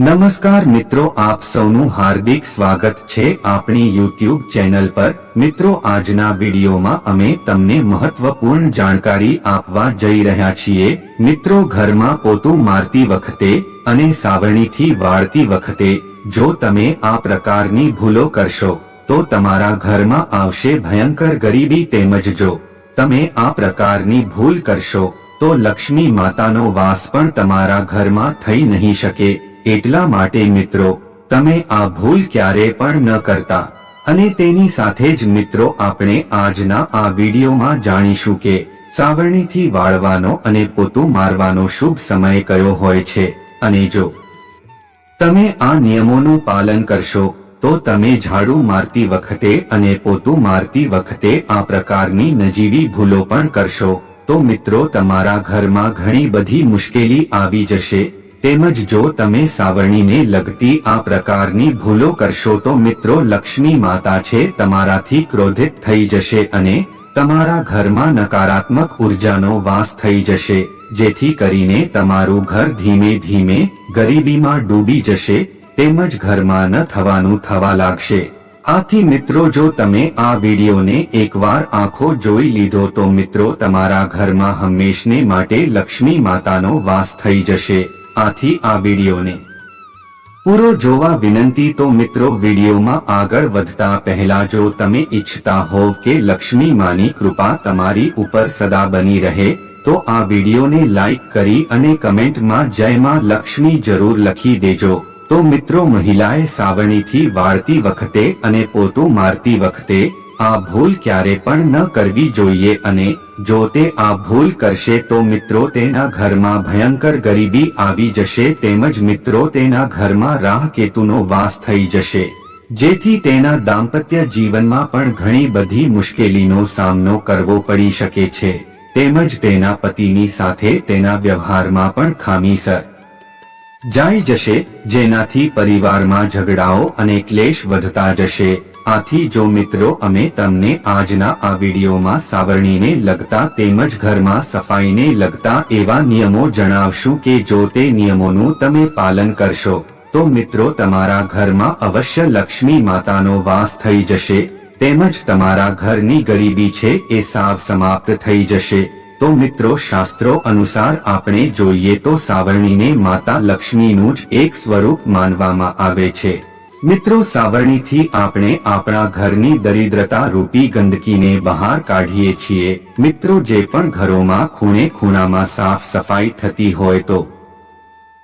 નમસ્કાર મિત્રો, આપ સૌનું હાર્દિક સ્વાગત છે આપણી યુટ્યુબ ચેનલ પર. મિત્રો, આજના વિડીયોમાં અમે તમને મહત્વપૂર્ણ જાણકારી આપવા જઈ રહ્યા છીએ. મિત્રો, ઘરમાં પોતું મારતી વખતે અને સાવરણીથી વાળતી વખતે, જો તમે આ પ્રકારની ભૂલો કરશો, તો તમારા ઘરમાં આવશે ભયંકર ગરીબી તેમજ જો તમે આ પ્રકારની ભૂલ કરશો, તો લક્ષ્મી માતાનો વાસ પણ તમારા ઘરમાં થઈ નહીં શકે. એટલા માટે મિત્રો, તમે આ ભૂલ ક્યારે પણ ન કરતા. અને તેની સાથે જ મિત્રો, આપણે આજના આ વિડીયોમાં જાણીશું કે સાવરણીથી વાળવાનો અને પોતું મારવાનો શુભ સમય કયો હોય છે. અને જો તમે આ નિયમોનું પાલન કરશો, તો તમે ઝાડુ મારતી વખતે અને પોતું મારતી વખતે આ પ્રકારની નજીવી ભૂલો પણ કરશો. તો મિત્રો, તમારા ઘરમાં ઘણી બધી મુશ્કેલી આવી જશે. તેમજ જો તમે સાવરણીને લગતી આ પ્રકારની ભૂલો કરશો તો મિત્રો લક્ષ્મી માતા છે તમારાથી ક્રોધિત થઈ જશે અને તમારા ઘરમાં નકારાત્મક ઉર્જાનો વાસ થઈ જશે, જેથી કરીને તમારું ઘર ધીમે ધીમે ગરીબીમાં ડૂબી જશે, તેમજ ઘરમાં ન થવાનું થવા લાગશે. આથી મિત્રો જો તમે આ વિડીયોને એકવાર આંખો જોઈ લીધો તો મિત્રો તમારા ઘરમાં હંમેશને માટે લક્ષ્મી માતાનો વાસ થઈ જશે. આથી આ વિડીયોને પૂરો જોવા વિનંતી તો મિત્રો વિડીયોમાં આગળ વધતા પહેલા જો તમે ઈચ્છતા હોવ કે લક્ષ્મી માની કૃપા તમારી ઉપર સદા બની રહે, તો આ વિડીયોને લાઈક કરી અને કમેન્ટમાં જય માં લક્ષ્મી જરૂર લખી દેજો. તો મિત્રો મહિલાએ સાવરણીથી વાળતી વખતે અને પોતું મારતી વખતે આ ભૂલ ક્યારે પણ ન કરવી જોઈએ અને જો તે આ ભૂલ કરશે તો મિત્રો તેના ઘરમાં ભયંકર ગરીબી આવી જશે તેમજ મિત્રો તેના ઘરમાં રાહ કેતુનો વાસ થઈ જશે. જેથી તેના દાંપત્ય જીવનમાં પણ ઘણી બધી મુશ્કેલીનો સામનો કરવો પડી શકે છે. તેમજ તેના પતિની સાથે તેના વ્યવહારમાં પણ ખામીસર જાય જશે, જેનાથી પરિવારમાં ઝઘડાઓ અને ક્લેશ વધતા જશે. આથી જો મિત્રો અમે તમને આજના આ વિડીયોમાં સાવરણીને લગતા તેમજ ઘરમાં સફાઈને લગતા એવા નિયમો જણાવશું કે જો તે નિયમોનું તમે પાલન કરશો, તો મિત્રો તમારા ઘરમાં અવશ્ય લક્ષ્મી માતાનો વાસ થઈ જશે, તેમજ તમારા ઘરની ગરીબી છે એ સાવ સમાપ્ત થઈ જશે. તો મિત્રો શાસ્ત્રો અનુસાર આપણે જોઈએ તો સાવરણીને માતા લક્ષ્મીનું જ એક સ્વરૂપ માનવામાં આવે છે. મિત્રો સાવરણીથી આપણે આપણા ઘરની દરિદ્રતા રૂપી ગંદકીને બહાર કાઢીએ છીએ. મિત્રો જે પણ ઘરોમાં ખૂણે ખૂણામાં સાફ સફાઈ થતી હોય તો.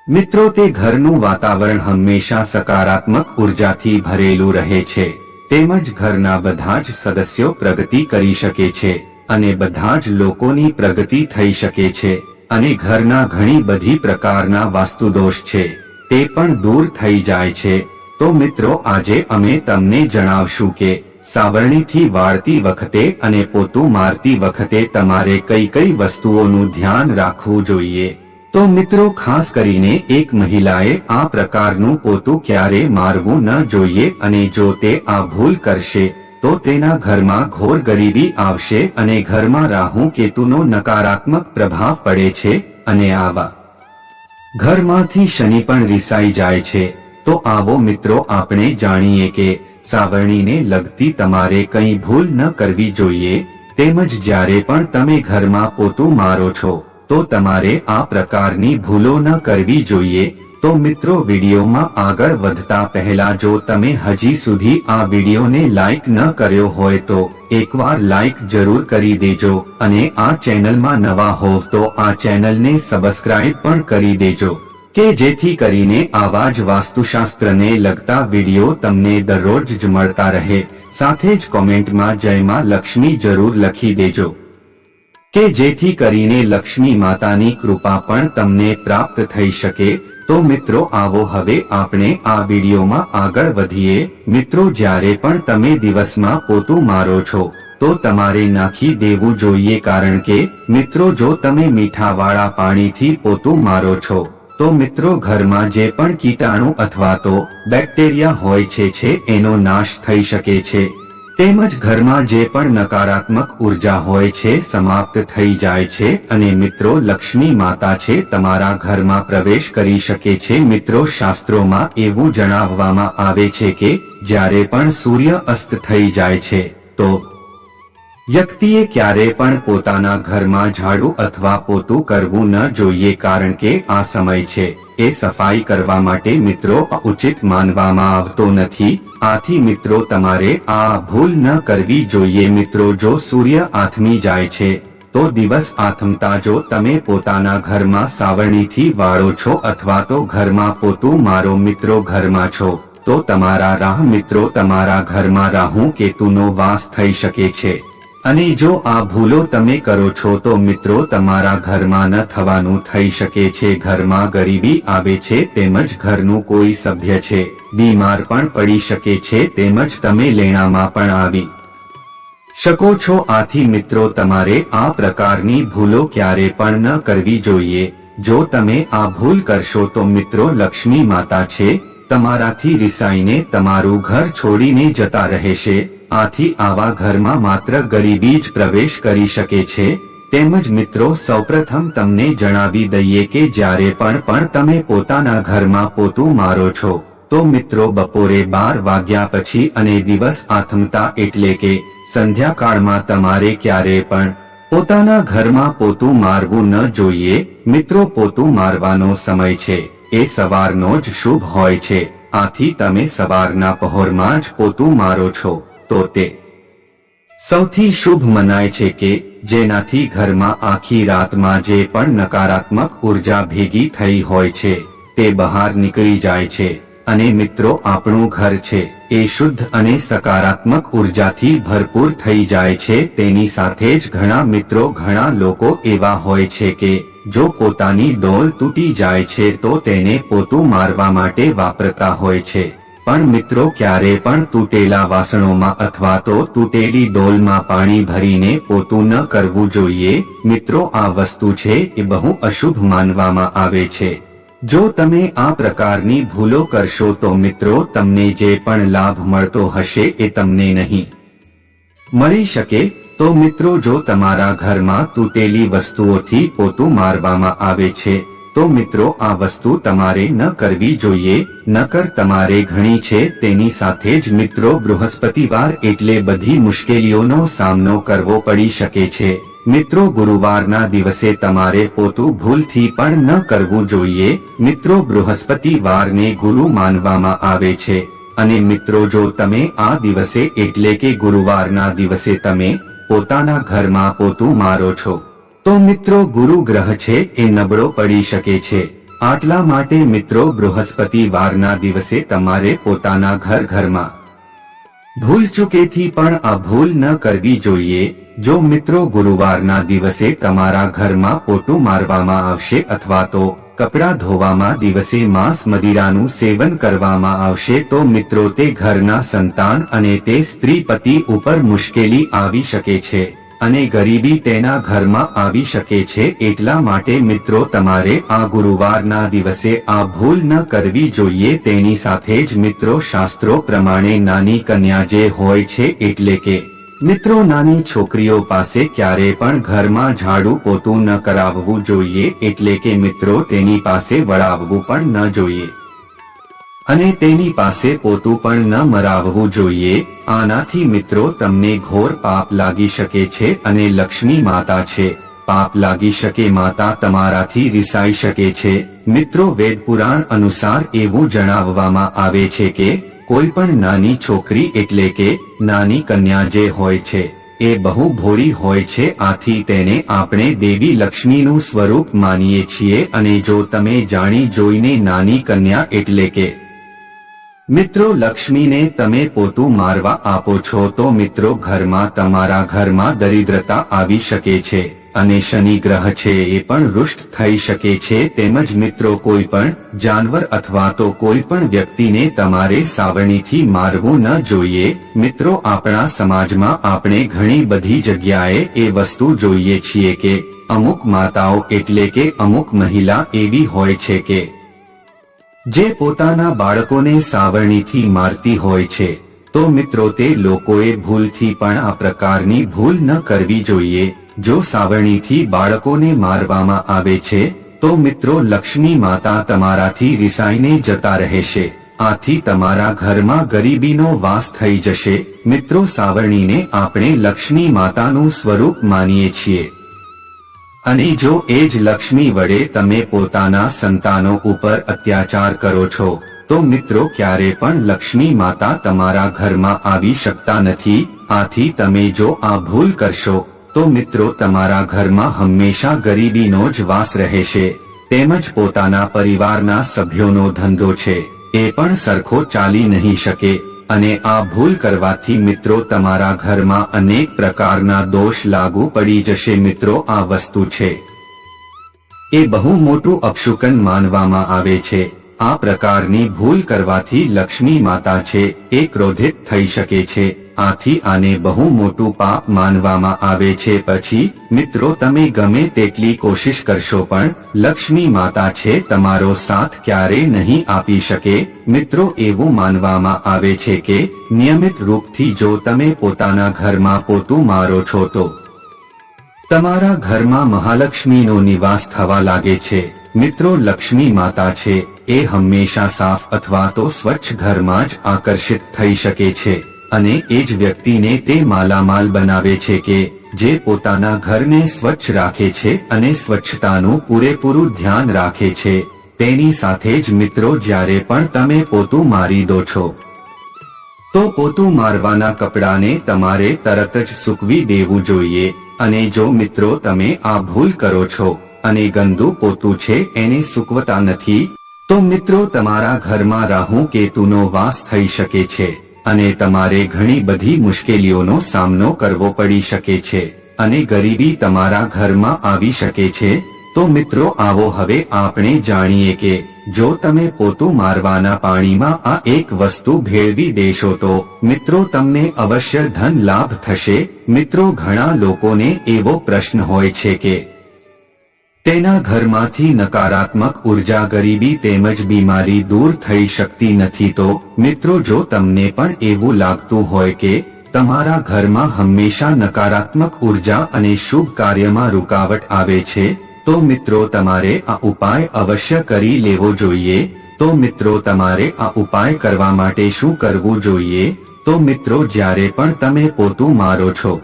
મિત્રો તે ઘરનું વાતાવરણ હંમેશા સકારાત્મક ઉર્જાથી ભરેલું રહે છે. તેમજ ઘરના બધા જ સદસ્યો પ્રગતિ કરી શકે છે અને બધા જ લોકોની પ્રગતિ થઈ શકે છે અને ઘરના ઘણી બધી પ્રકારના વાસ્તુદોષ છે. તે પણ દૂર થઈ જાય છે. તો મિત્રો, આજે અમે તમને જણાવશું કે સાવરણીથી વાળતી વખતે અને પોતું મારતી વખતે તમારે કઈ કઈ વસ્તુઓનું ધ્યાન રાખવું જોઈએ. તો મિત્રો, ખાસ કરીને એક મહિલાએ આ પ્રકારનું પોતું ક્યારે મારવું ન જોઈએ અને જો તે આ ભૂલ કરશે, તો તેના ઘરમાં ઘોર ગરીબી આવશે અને ઘરમાં રાહુ કેતુનો નકારાત્મક પ્રભાવ પડે છે અને આવા ઘરમાંથી શનિ પણ રિસાઈ જાય છે. તો આવો મિત્રો, આપણે જાણીએ કે સાવરણીને લગતી તમારે કંઈ ભૂલ ન કરવી જોઈએ, તેમજ જ્યારે પણ તમે ઘરમાં પોતું મારો છો, તો તમારે આ પ્રકારની ભૂલો ન કરવી જોઈએ. તો મિત્રો, વિડીયોમાં આગળ વધતા પહેલા જો તમે હજી સુધી આ વિડીયોને લાઈક ન કર્યો હોય તો એકવાર લાઈક જરૂર કરી દેજો અને આ ચેનલમાં નવા હોવ તો આ ચેનલને સબસ્ક્રાઇબ પણ કરી દેજો. કે જેથી કરીને આવા જ વાસ્તુશાસ્ત્રને લગતા વીડિયો તમને દરરોજ જ મળતા રહે. સાથે જ કોમેન્ટમાં જયમાં લક્ષ્મી જરૂર લખી દેજો. કે જેથી કરીને લક્ષ્મી માતાની કૃપા પણ તમને પ્રાપ્ત થઈ શકે. તો મિત્રો આવો હવે આપણે આ વિડીયોમાં આગળ વધીએ. મિત્રો જ્યારે પણ તમે દિવસમાં પોતું મારો છો, તો તમારે નાખી દેવું જોઈએ કારણ કે મિત્રો જો તમે મીઠાવાળા પાણીથી પોતું મારો છો તો મિત્રો ઘરમાં જે પણ કીટાણુ અથવા તો બેક્ટેરિયા હોય છે એનો નાશ થઈ શકે છે. તેમજ ઘરમાં જે પણ નકારાત્મક ઊર્જા હોય છે, સમાપ્ત થઈ જાય છે અને મિત્રો લક્ષ્મી માતા છે, તમારા ઘરમાં પ્રવેશ કરી શકે છે. મિત્રો શાસ્ત્રોમાં એવું જણાવવામાં આવે છે કે જ્યારે પણ સૂર્ય અસ્ત થઈ જાય છે, તો વ્યક્તિએ ક્યારે પણ પોતાના ઘરમાં ઝાડુ અથવા પોતું કરવું ન જોઈએ કારણ કે આ સમય છે. એ સફાઈ કરવા માટે મિત્રો ઉચિત માનવામાં આવતો નથી. આથી મિત્રો તમારે આ ભૂલ ન કરવી જોઈએ. મિત્રો જો સૂર્ય આથમી જાય છે, તો દિવસ આથમતા જો તમે પોતાના ઘરમાં સાવરણીથી વાળો છો અથવા તો ઘરમાં પોતું મારો મિત્રો ઘરમાં છો, તો તમારા રાહ મિત્રો તમારા ઘરમાં રાહુ કેતુનો વાસ થઈ શકે છે. અને જો આ ભૂલો તમે કરો છો તો મિત્રો તમારા ઘરમાં ન થવાનું થઈ શકે છે. ઘરમાં ગરીબી આવે છે તેમજ ઘરનું કોઈ સભ્ય છે. બીમાર પણ પડી શકે છે તેમજ તમે લેણામાં પણ આવી શકો છો. આથી મિત્રો તમારે આ પ્રકારની ભૂલો ક્યારે પણ ન કરવી જોઈએ. જો તમે આ ભૂલ કરશો તો મિત્રો લક્ષ્મી માતા છે. તમારાથી રિસાઈને તમારું ઘર છોડીને જતા રહેશે. આથી આવા ઘરમાં માત્ર ગરીબી જ પ્રવેશ કરી શકે છે. તેમજ મિત્રો, સૌપ્રથમ તમને જણાવી દઈએ કે જ્યારે પણ પણ તમે પોતાના ઘરમાં પોતું મારો છો, તો મિત્રો, બપોરે બાર વાગ્યા પછી અને દિવસ આથમતા એટલે કે સંધ્યાકાળમાં તમારે ક્યારે પણ પોતાના ઘરમાં પોતું મારવું ન જોઈએ. મિત્રો, પોતું મારવાનો સમય છે. એ સવારનો જ શુભ હોય છે. આથી તમે સવારના પહોરમાં જ પોતું મારો છો. તો તે સૌથી શુભ મનાય છે કે જેનાથી ઘરમાં આખી રાતમાં જે પણ નકારાત્મક ઊર્જા ભેગી થઈ હોય છે, તે બહાર નીકળી જાય છે અને મિત્રો આપણું ઘર છે, એ શુદ્ધ અને સકારાત્મક ઉર્જાથી ભરપૂર થઈ જાય છે, તેની સાથે જ ઘણા મિત્રો ઘણા લોકો એવા હોય છે કે જો પોતાની ડોલ તૂટી જાય છે તો તેને પોતું મારવા માટે વાપરતા હોય છે. પણ મિત્રો ક્યારે પણ તૂટેલા વાસણોમાં અથવા તો તૂટેલી ડોલમાં પાણી ભરીને પોતું ન કરવું જોઈએ, મિત્રો આ વસ્તુ છે એ બહુ અશુભ માનવામાં આવે છે. જો તમે આ પ્રકારની ભૂલો કરશો તો મિત્રો તમને જે પણ લાભ મળતો હશે એ તમને નહીં. મળી શકે, તો મિત્રો જો તમારા ઘરમાં તૂટેલી વસ્તુઓથી પોતું મારવામાં આવે છે તો મિત્રો, આ વસ્તુ તમારે ન કરવી જોઈએ. નકર તમારે ઘણી છે, તેની સાથે જ મિત્રો, બૃહસ્પતિવાર એટલે બધી મુશ્કેલીઓનો સામનો કરવો પડી શકે છે. મિત્રો, ગુરુવારના દિવસે તમારે પોતું ભૂલથી પણ ન કરવું જોઈએ. મિત્રો, બૃહસ્પતિવારને ગુરુ માનવામાં આવે છે. અને મિત્રો, જો તમે આ દિવસે એટલે કે ગુરુવારના દિવસે તમે પોતાના ઘરમાં પોતું મારો છો તો મિત્રો ગુરુ ગ્રહ છે એ નબળો પડી શકે છે. આટલા માટે મિત્રો બૃહસ્પતિવારના દિવસે તમારે પોતાના ઘર ઘરમાં ભૂલ ચૂકેથી પણ આ ભૂલ ન કરવી જોઈએ. જો મિત્રો ગુરુવારના દિવસે તમારા ઘરમાં પોટું મારવામાં આવશે અથવા તો કપડાં ધોવામાં દિવસે માંસ મદિરાનું સેવન કરવામાં આવશે તો મિત્રો તે ઘરના સંતાન અને તે સ્ત્રી પતિ ઉપર મુશ્કેલી આવી શકે છે. અને ગરીબી તેના ઘરમાં આવી શકે છે એટલા માટે મિત્રો તમારે આ ગુરુવારના દિવસે આ ભૂલ ન કરવી જોઈએ. તેની સાથે જ મિત્રો શાસ્ત્રો પ્રમાણે નાની કન્યા જે હોય છે એટલે કે મિત્રો નાની છોકરીઓ પાસે ક્યારે પણ ઘરમાં ઝાડુ પોતું ન કરાવવું જોઈએ એટલે કે મિત્રો તેની પાસે વળાવવું પણ ન જોઈએ. અને તેની પાસે પોતું પણ ન મરાવવું જોઈએ. આનાથી મિત્રો, તમને ઘોર પાપ લાગી શકે છે અને લક્ષ્મી માતા છે. પાપ લાગી શકે માતા તમારાથી રિસાઈ શકે છે. મિત્રો, વેદ પુરાણ અનુસાર એવું જણાવવામાં આવે છે કે, કોઈ પણ નાની છોકરી એટલે કે, નાની કન્યા જે હોય છે, એ બહુ ભોળી હોય છે, આથી તેને આપણે દેવી લક્ષ્મીનું સ્વરૂપ માનીએ છીએ અને જો તમે જાણી જોઈને નાની કન્યા એટલે કે મિત્રો લક્ષ્મીને તમે પોતું મારવા આપો છો તો મિત્રો ઘરમાં તમારા ઘરમાં દરિદ્રતા આવી શકે છે અને શનિ ગ્રહ છે એ પણ રુષ્ટ થઈ શકે છે તેમજ મિત્રો કોઈ પણ જાનવર અથવા તો કોઈ પણ વ્યક્તિને તમારે સાવરણીથી મારવું ન જોઈએ. મિત્રો આપણા સમાજમાં આપણે ઘણી બધી જગ્યાએ એ વસ્તુ જોઈએ છીએ કે અમુક માતાઓ એટલે કે અમુક મહિલા એવી હોય છે કે જે પોતાના બાળકોને સાવરણીથી મારતી હોય છે, તો મિત્રો તે લોકોએ ભૂલથી પણ આ પ્રકારની ભૂલ ન કરવી જોઈએ. જો સાવરણીથી બાળકોને મારવામાં આવે છે, તો મિત્રો લક્ષ્મી માતા તમારાથી રિસાઈને જતા રહેશે. આથી તમારા ઘરમાં ગરીબીનો વાસ થઈ જશે. મિત્રો સાવરણીને આપણે લક્ષ્મી માતાનું સ્વરૂપ માનીએ છીએ. અને જો એ જ લક્ષ્મી વડે તમે પોતાના સંતાનો ઉપર અત્યાચાર કરો છો, તો મિત્રો ક્યારે પણ લક્ષ્મી માતા તમારા ઘરમાં આવી શકતા નથી, આથી તમે જો આ ભૂલ કરશો, તો મિત્રો તમારા ઘરમાં હંમેશા ગરીબીનો જ વાસ રહેશે, તેમજ પોતાના પરિવારના સભ્યોનો ધંધો છે, એ પણ સરખો ચાલી નહીં શકે. અને આ ભૂલ કરવાથી મિત્રો તમારા ઘરમાં અનેક પ્રકારના દોષ લાગુ પડી જશે મિત્રો, આ વસ્તુ છે. એ બહુ મોટું અપશુકન માનવામાં આવે છે. આ પ્રકારની ભૂલ કરવાથી લક્ષ્મી માતા છે, એ ક્રોધિત થઈ શકે છે. આથી આને બહુ મોટું પાપ માનવામાં આવે છે. પછી, મિત્રો, તમે ગમે તેટલી કોશિશ કરશો પણ, લક્ષ્મી માતા છે, તમારો સાથ ક્યારે નહીં આપી શકે. મિત્રો, એવું માનવામાં આવે છે કે, નિયમિત રૂપથી જો તમે પોતાના ઘરમાં પોતું મારો છો તો તમારા ઘરમાં મહાલક્ષ્મીનો નિવાસ થવા લાગે છે. મિત્રો, લક્ષ્મી માતા છે, એ હંમેશા સાફ અથવા તો સ્વચ્છ ઘરમાં જ આકર્ષિત થઈ શકે છે. અને એ જ વ્યક્તિને તે માલામાલ બનાવે છે કે જે પોતાના ઘરને સ્વચ્છ રાખે છે અને સ્વચ્છતાનું પૂરેપૂરું ધ્યાન રાખે છે. તેની સાથે જ મિત્રો જ્યારે પણ તમે પોતું મારી દો છો, તો પોતું મારવાના કપડાને તમારે તરત જ સૂકવી દેવું જોઈએ. અને જો મિત્રો તમે આ ભૂલ કરો છો અને ગંદુ પોતું છે એને સૂકવતા નથી, તો મિત્રો તમારા ઘરમાં રાહુ કેતુનો વાસ થઈ શકે છે. અને તમારે ઘણી બધી મુશ્કેલીઓનો સામનો કરવો પડી શકે છે, અને ગરીબી તમારા ઘરમાં આવી શકે છે, તો મિત્રો આવો હવે આપણે જાણીએ કે, જો તમે પોતું મારવાના પાણીમાં આ એક વસ્તુ ભેળવી દેશો તો, મિત્રો તમને અવશ્ય ધન લાભ થશે, મિત્રો ઘણા લોકોને એવો પ્રશ્ન હોય છે કે તેના ઘરમાંથી નકારાત્મક ઊર્જા ગરીબી તેમજ બીમારી દૂર થઈ શકતી નથી તો, મિત્રો જો તમને પણ એવું લાગતું હોય કે, તમારા ઘરમાં હંમેશા નકારાત્મક ઊર્જા અને શુભ કાર્યમાં રૂકાવટ આવે છે, તો મિત્રો તમારે આ ઉપાય અવશ્ય કરી લેવો જોઈએ, તો મિત્રો તમારે આ ઉપાય કરવા માટે શું કરવું જોઈએ, તો મિત્રો જ્યારે પણ તમે પોતું મારો છો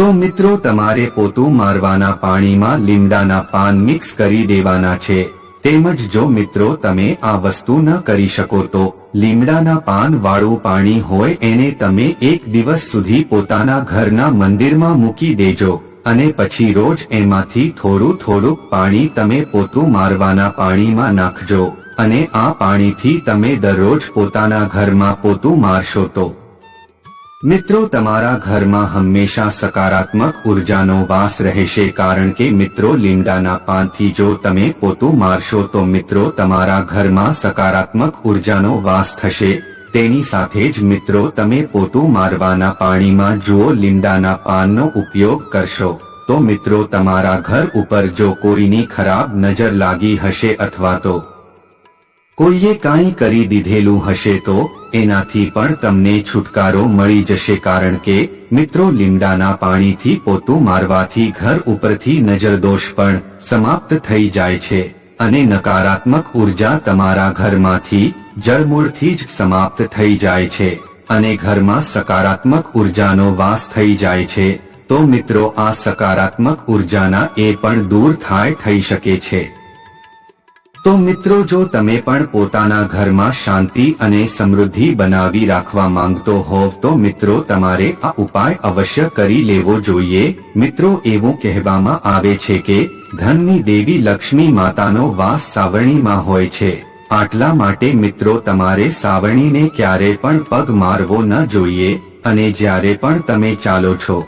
તો મિત્રો તમારે પોતું મારવાના પાણીમાં લીમડાના પાન મિક્સ કરી દેવાના છે. તેમજ જો મિત્રો તમે આ વસ્તુ ન કરી શકો તો લીમડાના પાન વાળું પાણી હોય એને તમે એક દિવસ સુધી પોતાના ઘરના મંદિરમાં મૂકી દેજો. અને પછી રોજ એમાંથી થોડું થોડુંક પાણી તમે પોતું મારવાના પાણીમાં નાખજો. અને આ પાણીથી તમે દરરોજ પોતાના ઘરમાં પોતું મારશો તો મિત્રો, તમારા ઘરમાં હંમેશા સકારાત્મક ઉર્જાનો વાસ રહેશે કારણ કે મિત્રો લીમડાના પાનથી જો તમે પોતું મારશો તો મિત્રો, તમારા ઘરમાં સકારાત્મક ઉર્જાનો વાસ થશે. તેની સાથે જ મિત્રો, તમે પોતું મારવાના પાણીમાં જુઓ લીમડાના પાનનો ઉપયોગ કરશો. તો મિત્રો, તમારા ઘર ઉપર જો કોઈની ખરાબ નજર લાગી હશે અથવા તો કોઈએ કાંઈ કરી દીધેલું હશે તો એનાથી પણ તમને છુટકારો મળી જશે કારણ કે મિત્રો લીમડાના પાણીથી પોતું મારવાથી ઘર ઉપરથી નજરદોષ પણ સમાપ્ત થઈ જાય છે અને નકારાત્મક ઊર્જા તમારા ઘરમાંથી જળમૂળથી જ સમાપ્ત થઈ જાય છે અને ઘરમાં સકારાત્મક ઉર્જાનો વાસ થઈ જાય છે. તો મિત્રો આ સકારાત્મક ઉર્જાના એ પણ દૂર થાય થઈ શકે છે. તો મિત્રો, જો તમે પણ પોતાના ઘરમાં શાંતિ અને સમૃદ્ધિ બનાવી રાખવા માંગતો હોવ, તો મિત્રો, તમારે આ ઉપાય અવશ્ય કરી લેવો જોઈએ. મિત્રો, એવું કહેવામાં આવે છે કે ધનની દેવી લક્ષ્મી માતાનો વાસ સાવરણીમાં હોય છે. આટલા માટે મિત્રો, તમારે સાવરણીને ક્યારે પણ પગ મારવો ન જોઈએ અને જ્યારે પણ તમે ચાલો છો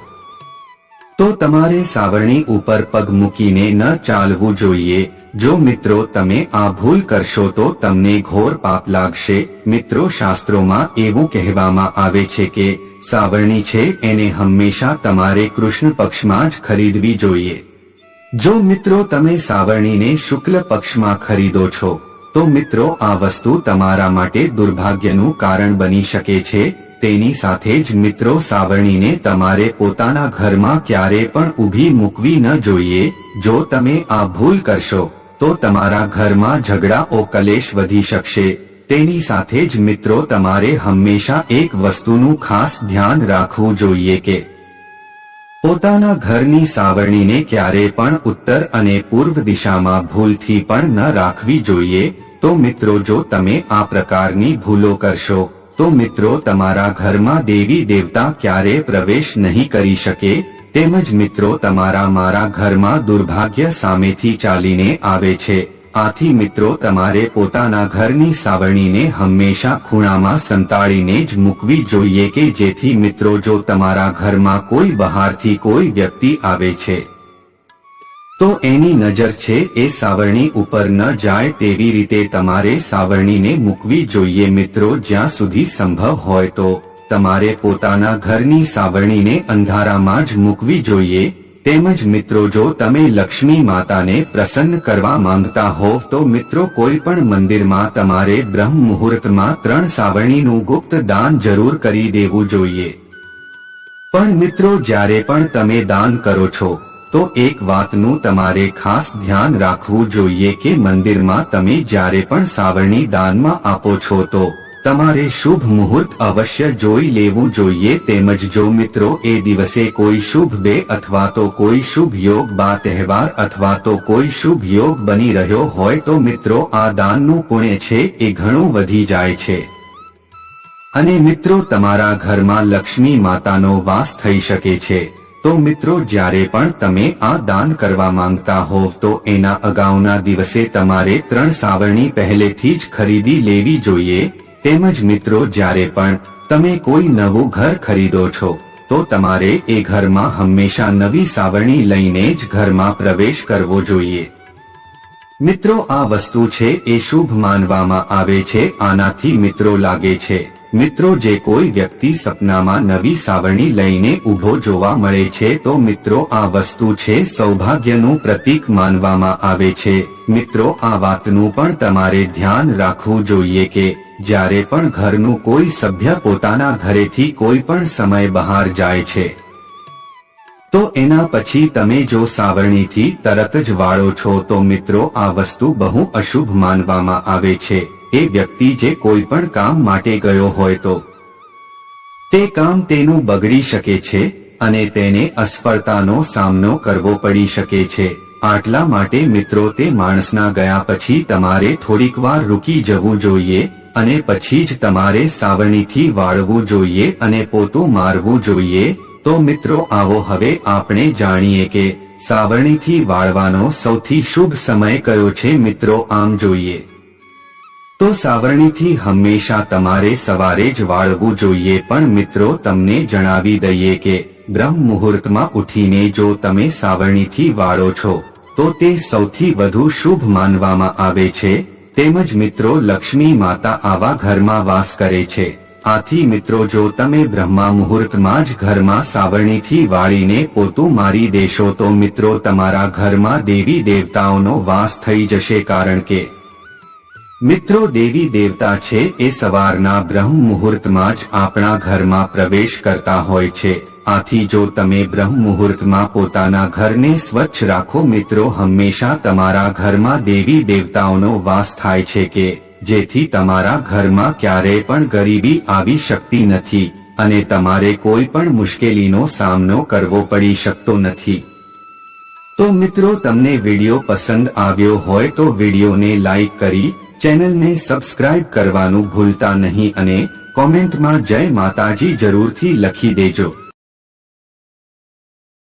તો તમારે સાવરણી ઉપર પગ મૂકીને ન ચાલવું જોઈએ. જો મિત્રો તમે આ ભૂલ કરશો તો તમને ઘોર પાપ લાગશે. મિત્રો શાસ્ત્રોમાં એવું કહેવામાં આવે છે કે, સાવરણી છે એને હંમેશા તમારે કૃષ્ણ પક્ષમાં જ ખરીદવી જોઈએ. જો મિત્રો તમે સાવરણીને શુક્લ પક્ષમાં ખરીદો છો, તો મિત્રો આ વસ્તુ તમારા માટે દુર્ભાગ્યનું કારણ બની શકે છે. તેની સાથે જ મિત્રો સાવરણીને તમારે પોતાના ઘરમાં ક્યારે પણ ઊભી મૂકવી ન જોઈએ. જો તમે આ ભૂલ કરશો, તો તમારા ઘરમાં ઝઘડાઓ કલેશ વધી શકશે. તેની સાથે જ મિત્રો તમારે હંમેશા એક વસ્તુનું ખાસ ધ્યાન રાખવું જોઈએ કે પોતાના ઘરની સાવરણીને ક્યારે પણ ઉત્તર અને પૂર્વ દિશામાં ભૂલથી પણ ન રાખવી જોઈએ. તો મિત્રો જો તમે આ પ્રકારની ભૂલો કરશો તો મિત્રો તમારા ઘરમાં દેવી દેવતા ક્યારે પ્રવેશ નહીં કરી શકે? તેમજ મિત્રો તમારા મારા ઘરમાં દુર્ભાગ્ય સામેથી ચાલીને આવે છે. આથી મિત્રો તમારે પોતાના ઘરની સાવરણીને હંમેશા ખૂણામાં સંતાડીને જ મૂકવી જોઈએ કે જેથી મિત્રો જો તમારા ઘરમાં કોઈ બહારથી કોઈ વ્યક્તિ આવે છે તો એની નજર છે, એ સાવરણી ઉપર ન જાય તેવી રીતે તમારે સાવરણીને મૂકવી જોઈએ મિત્રો, જ્યાં સુધી સંભવ હોય તો. તમારે પોતાના ઘરની સાવરણીને અંધારામાં જ મૂકવી જોઈએ. તેમજ મિત્રો, જો તમે લક્ષ્મી માતાને પ્રસન્ન કરવા માંગતા હો, તો મિત્રો, કોઈ પણ મંદિરમાં તમારે બ્રહ્મ મુહૂર્તમાં ત્રણ સાવરણીનું ગુપ્ત દાન જરૂર કરી દેવું જોઈએ. પણ મિત્રો, જ્યારે પણ તમે દાન કરો છો તો એક વાતનું તમારે ખાસ ધ્યાન રાખવું જોઈએ કે મંદિરમાં તમે જ્યારે પણ સાવરણી દાનમાં આપો છો તો તમારે શુભ મુહૂર્ત અવશ્ય જોઈ લેવું જોઈએ. તેમજ જો મિત્રો એ દિવસે કોઈ શુભ બે અથવા તો કોઈ શુભ યોગ બા તહેવાર અથવા તો કોઈ શુભ યોગ બની રહ્યો હોય તો મિત્રો આ દાનનું પુણ્ય છે એ ઘણું વધી જાય છે. અને મિત્રો તમારા ઘરમાં લક્ષ્મી માતાનો વાસ થઈ શકે છે. તો મિત્રો જ્યારે પણ તમે આ દાન કરવા માંગતા હોવ તો એના અગાઉના દિવસે તમારે ત્રણ સાવરણી પહેલેથી જ ખરીદી લેવી જોઈએ. તેમજ મિત્રો જ્યારે પણ તમે કોઈ નવું ઘર ખરીદો છો, તો તમારે એ ઘરમાં હંમેશા નવી સાવરણી લઈને જ ઘરમાં પ્રવેશ કરવો જોઈએ. મિત્રો આ વસ્તુ છે એ શુભ માનવામાં આવે છે, આનાથી મિત્રો લાગે છે. મિત્રો, જે કોઈ વ્યક્તિ સપનામાં નવી સાવરણી લઈને ઊભો જોવા મળે છે, તો મિત્રો, આ વસ્તુ છે સૌભાગ્યનું પ્રતીક માનવામાં આવે છે. મિત્રો, આ વાતનું પણ તમારે ધ્યાન રાખવું જોઈએ કે, જ્યારે પણ ઘરનું કોઈ સભ્ય પોતાના ઘરેથી કોઈ પણ સમય બહાર જાય છે, તો એના પછી તમે જો સાવરણીથી તરત જ વાળો છો, તો મિત્રો, આ વસ્તુ બહુ અશુભ માનવામાં આવે છે. એ વ્યક્તિ જે કોઈ પણ કામ માટે ગયો હોય તો. તે કામ તેનું બગડી શકે છે અને તેને અસફળતાનો સામનો કરવો પડી શકે છે. આટલા માટે મિત્રો તે માણસના ગયા પછી તમારે થોડીક વાર રૂકી જવું જોઈએ અને પછી જ તમારે સાવરણીથી વાળવું જોઈએ અને પોતું મારવું જોઈએ. તો મિત્રો આવો હવે આપણે જાણીએ કે સાવરણીથી વાળવાનો સૌથી શુભ સમય કયો છે મિત્રો આમ જોઈએ. તો સાવરણીથી હંમેશા તમારે સવારે જ વાળવું જોઈએ. પણ મિત્રો, તમને જણાવી દઈએ કે બ્રહ્મ મુહૂર્તમાં ઉઠીને જો તમે સાવરણીથી વાળો છો, તો તે સૌથી વધુ શુભ માનવામાં આવે છે. તેમજ મિત્રો, લક્ષ્મી માતા આવા ઘરમાં વાસ કરે છે. આથી મિત્રો, જો તમે બ્રહ્મા મુહૂર્તમાં જ ઘરમાં સાવરણીથી વાળીને પોતું મારી દેશો, તો મિત્રો, તમારા ઘરમાં દેવી દેવતાઓનો વાસ થઈ જશે. કારણ કે મિત્રો, દેવી દેવતા છે એ સવારના બ્રહ્મ મુહૂર્તમાં જ આપણા ઘરમાં પ્રવેશ કરતા હોય છે. આથી જો તમે બ્રહ્મ મુહૂર્તમાં પોતાના ઘરને સ્વચ્છ રાખો, મિત્રો, હંમેશા તમારા ઘરમાં દેવી દેવતાઓનો વાસ થાય છે કે, જેથી તમારા ઘરમાં ક્યારેય પણ ગરીબી આવી શકતી નથી અને તમારે કોઈ પણ મુશ્કેલીનો સામનો કરવો પડી શકતો નથી. તો મિત્રો, તમને વીડિયો પસંદ આવ્યો હોય તો વિડીયોને લાઈક કરી ચેનલને સબસ્ક્રાઇબ કરવાનું ભૂલતા નહીં અને કોમેન્ટમાં જય માતાજી જરૂરથી લખી દેજો.